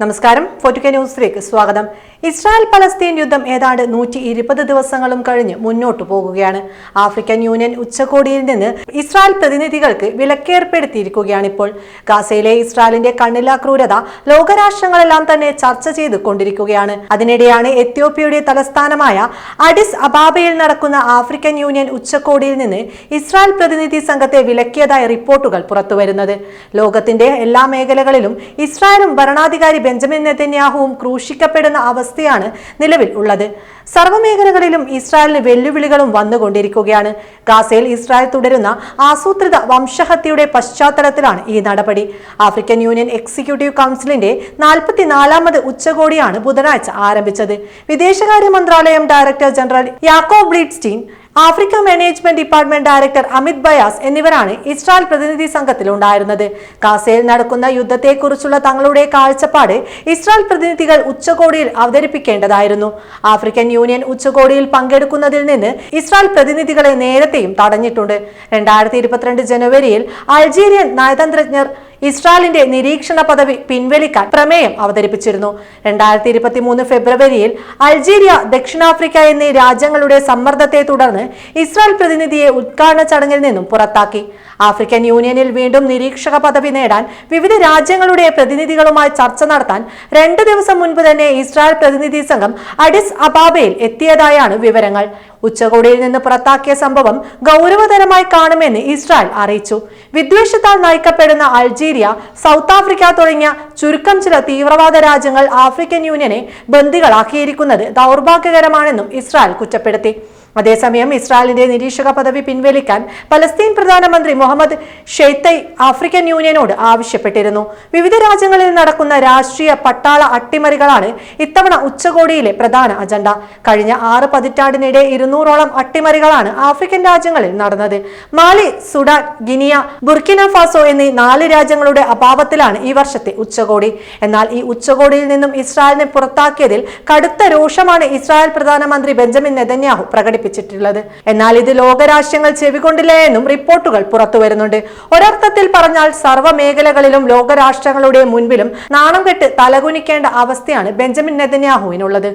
നമസ്കാരം. ഫോർട്ടുകെ ന്യൂസിലേക്ക് സ്വാഗതം. ഇസ്രായേൽ പലസ്തീൻ യുദ്ധം ഏതാണ്ട് നൂറ്റി ഇരുപത് ദിവസങ്ങളും കഴിഞ്ഞ് മുന്നോട്ടു പോകുകയാണ്. ആഫ്രിക്കൻ യൂണിയൻ ഉച്ചകോടിയിൽ നിന്ന് ഇസ്രായേൽ പ്രതിനിധികൾക്ക് വിലക്കേർപ്പെടുത്തിയിരിക്കുകയാണ് ഇപ്പോൾ ഗാസയിലെ ഇസ്രായേലിന്റെ കണ്ണിലാ ക്രൂരത ലോകരാഷ്ട്രങ്ങളെല്ലാം തന്നെ ചർച്ച ചെയ്ത് കൊണ്ടിരിക്കുകയാണ് അതിനിടെയാണ് എത്യോപ്യയുടെ തലസ്ഥാനമായ അഡിസ് അബാബയിൽ നടക്കുന്ന ആഫ്രിക്കൻ യൂണിയൻ ഉച്ചകോടിയിൽ നിന്ന് ഇസ്രായേൽ പ്രതിനിധി സംഘത്തെ വിലക്കിയതായ റിപ്പോർട്ടുകൾ പുറത്തുവരുന്നത്. ലോകത്തിന്റെ എല്ലാ മേഖലകളിലും ഇസ്രായേലും ഭരണാധികാരി ബെഞ്ചമിൻ നെതന്യാഹുവും ക്രൂശിക്കപ്പെടുന്ന അവസ്ഥയാണ് നിലവിൽ ഉള്ളത്. സർവമേഖലകളിലും ഇസ്രായേലിന് വെല്ലുവിളികളും വന്നുകൊണ്ടിരിക്കുകയാണ്. ഗാസയിൽ ഇസ്രായേൽ തുടരുന്ന ആസൂത്രിത വംശഹത്യയുടെ പശ്ചാത്തലത്തിലാണ് ഈ നടപടി. ആഫ്രിക്കൻ യൂണിയൻ എക്സിക്യൂട്ടീവ് കൗൺസിലിന്റെ നാൽപ്പത്തിനാലാമത് ഉച്ചകോടിയാണ് ബുധനാഴ്ച ആരംഭിച്ചത്. വിദേശകാര്യ മന്ത്രാലയം director general യാക്കോ ബ്ലീഡ്സ്റ്റീൻ Africa management department director Amit bias എന്നിവരാണ് ഇസ്രായേൽ പ്രതിനിധി സംഘത്തിൽ ഉണ്ടായിരുന്നത് ഗാസയിൽ നടക്കുന്ന യുദ്ധത്തെക്കുറിച്ചുള്ള തങ്ങളുടെ കാഴ്ചപ്പാട് ഇസ്രായേൽ പ്രതിനിധികൾ ഉച്ചകോടിയിൽ അവതരിപ്പിക്കേണ്ടതായിരുന്നു. ആഫ്രിക്കൻ യൂണിയൻ ഉച്ചകോടിയിൽ പങ്കെടുക്കുന്നതിൽ നിന്ന് ഇസ്രായേൽ പ്രതിനിധികളെ നേരത്തെയും തടഞ്ഞിട്ടുണ്ട്. രണ്ടായിരത്തി ഇരുപത്തിരണ്ട് ജനുവരിയിൽ അൾജീരിയൻ നയതന്ത്രജ്ഞർ ഇസ്രായേലിന്റെ നിരീക്ഷണ പദവി പിൻവലിക്കാൻ പ്രമേയം അവതരിപ്പിച്ചിരുന്നു. രണ്ടായിരത്തി ഇരുപത്തി മൂന്ന് ഫെബ്രുവരിയിൽ അൾജീരിയ ദക്ഷിണാഫ്രിക്ക എന്നീ രാജ്യങ്ങളുടെ സമ്മർദ്ദത്തെ തുടർന്ന് ഇസ്രായേൽ പ്രതിനിധിയെ ഉദ്ഘാടന ചടങ്ങിൽ നിന്നും പുറത്താക്കി. ആഫ്രിക്കൻ യൂണിയനിൽ വീണ്ടും നിരീക്ഷക പദവി നേടാൻ വിവിധ രാജ്യങ്ങളുടെ പ്രതിനിധികളുമായി ചർച്ച നടത്താൻ രണ്ട് ദിവസം മുൻപ് തന്നെ ഇസ്രായേൽ പ്രതിനിധി സംഘം അഡിസ് അബാബയിൽ എത്തിയതായാണ് വിവരങ്ങൾ. ഉച്ചകോടിയിൽ നിന്ന് പുറത്താക്കിയ സംഭവം ഗൗരവതരമായി കാണുമെന്ന് ഇസ്രായേൽ അറിയിച്ചു. വിദ്വേഷത്താൽ നയിക്കപ്പെടുന്ന അൾജീരിയ സൗത്ത് ആഫ്രിക്ക തുടങ്ങിയ ചുരുക്കം ചില തീവ്രവാദ രാജ്യങ്ങൾ ആഫ്രിക്കൻ യൂണിയനെ ബന്ദികളാക്കിയിരിക്കുന്നത് ദൗർഭാഗ്യകരമാണെന്നും ഇസ്രായേൽ കുറ്റപ്പെടുത്തി. അതേസമയം ഇസ്രായേലിന്റെ നിരീക്ഷക പദവി പിൻവലിക്കാൻ പലസ്തീൻ പ്രധാനമന്ത്രി മുഹമ്മദ് ഷെയ്ത്തൈ ആഫ്രിക്കൻ യൂണിയനോട് ആവശ്യപ്പെട്ടിരുന്നു. വിവിധ രാജ്യങ്ങളിൽ നടക്കുന്ന രാഷ്ട്രീയ പട്ടാള അട്ടിമറികളാണ് ഇത്തവണ ഉച്ചകോടിയിലെ പ്രധാന അജണ്ട. കഴിഞ്ഞ ആറ് പതിറ്റാണ്ടിനിടെ ഇരുന്നൂറോളം അട്ടിമറികളാണ് ആഫ്രിക്കൻ രാജ്യങ്ങളിൽ നടന്നത്. Mali Sudan Guinea Burkina Faso എന്നീ നാല് രാജ്യങ്ങളുടെ അഭാവത്തിലാണ് ഈ വർഷത്തെ ഉച്ചകോടി. എന്നാൽ ഈ ഉച്ചകോടിയിൽ നിന്നും ഇസ്രായേലിനെ പുറത്താക്കിയതിൽ കടുത്ത രോഷമാണ് ഇസ്രായേൽ പ്രധാനമന്ത്രി ബെഞ്ചമിൻ നെതന്യാഹു പ്രകടിപ്പിച്ചത്. പ്രകടിപ്പിച്ചിട്ടുള്ളത് എന്നാൽ ഇത് ലോകരാഷ്ട്രങ്ങൾ ചെവികൊണ്ടില്ല എന്നും റിപ്പോർട്ടുകൾ പുറത്തു വരുന്നുണ്ട് ഒരർത്ഥത്തിൽ പറഞ്ഞാൽ സർവ മേഖലകളിലും ലോകരാഷ്ട്രങ്ങളുടെ മുൻപിലും നാണം കെട്ട് തലകുനിക്കേണ്ട അവസ്ഥയാണ് ബെഞ്ചമിൻ നെതന്യാഹുവിനുള്ളത്.